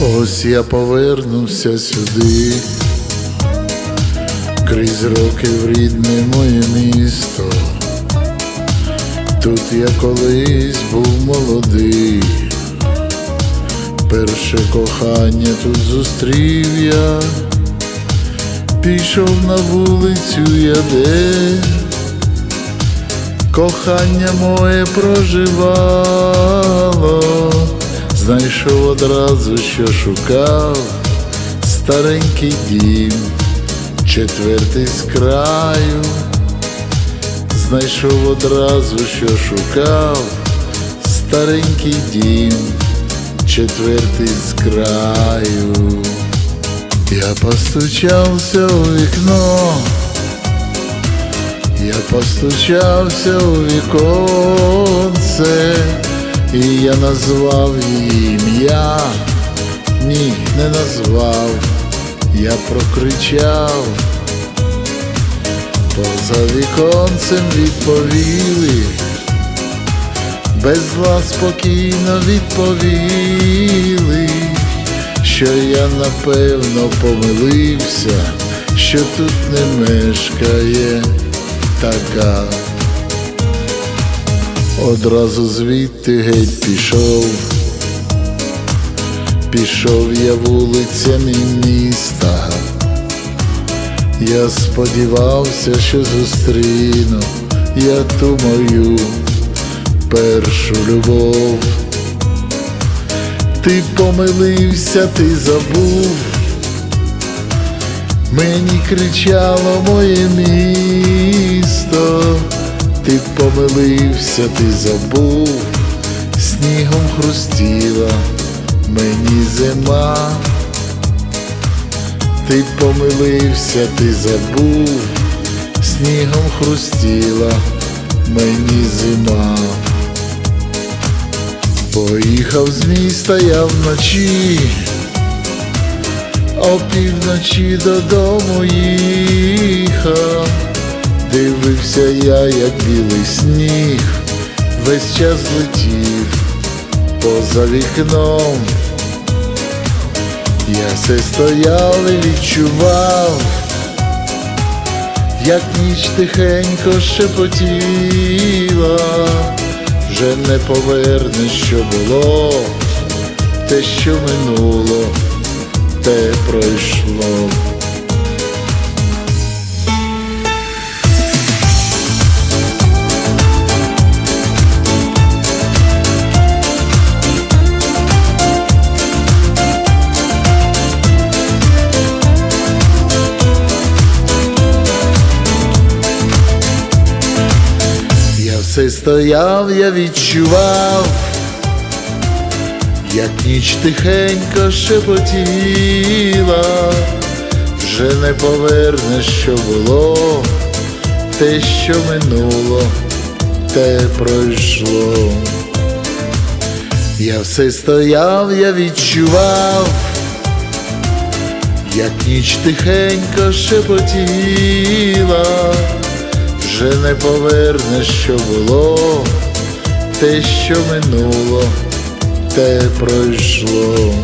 Ось я повернувся сюди, крізь роки в рідне моє місто. Тут я колись був молодий, перше кохання тут зустрів я, пішов на вулицю я де, кохання моє проживало, знайшов одразу, що шукав, старенький дім, четвертий з краю. Знайшов одразу, що шукав, старенький дім, четвертий з краю. Я постучався у вікно, я постучався у віконце, і я назвав її ім'я, ні, не назвав, я прокричав. Поза віконцем відповіли, без зла спокійно відповіли, що я напевно помилився, що тут не мешкає така. Одразу звідти геть пішов, пішов я вулицями міста. Я сподівався, що зустріну я ту мою першу любов. Ти помилився, ти забув, мені кричало моє місто, ти помилився, ти забув, снігом хрустіла мені зима. Ти помилився, ти забув, снігом хрустіла мені зима. Поїхав з міста я вночі, опівночі додому їхав, дивився я, як білий сніг, весь час летів поза вікном. Я все стояв і відчував, як ніч тихенько шепотіла, вже не повернеш, що було, те, що минуло, те пройшло. Все стояв, я відчував, як ніч тихенько шепотіла, вже не повернеш, що було, те, що минуло, те пройшло. Я все стояв, я відчував, як ніч тихенько шепотіла вже не повернеш, що було, те, що минуло, те пройшло.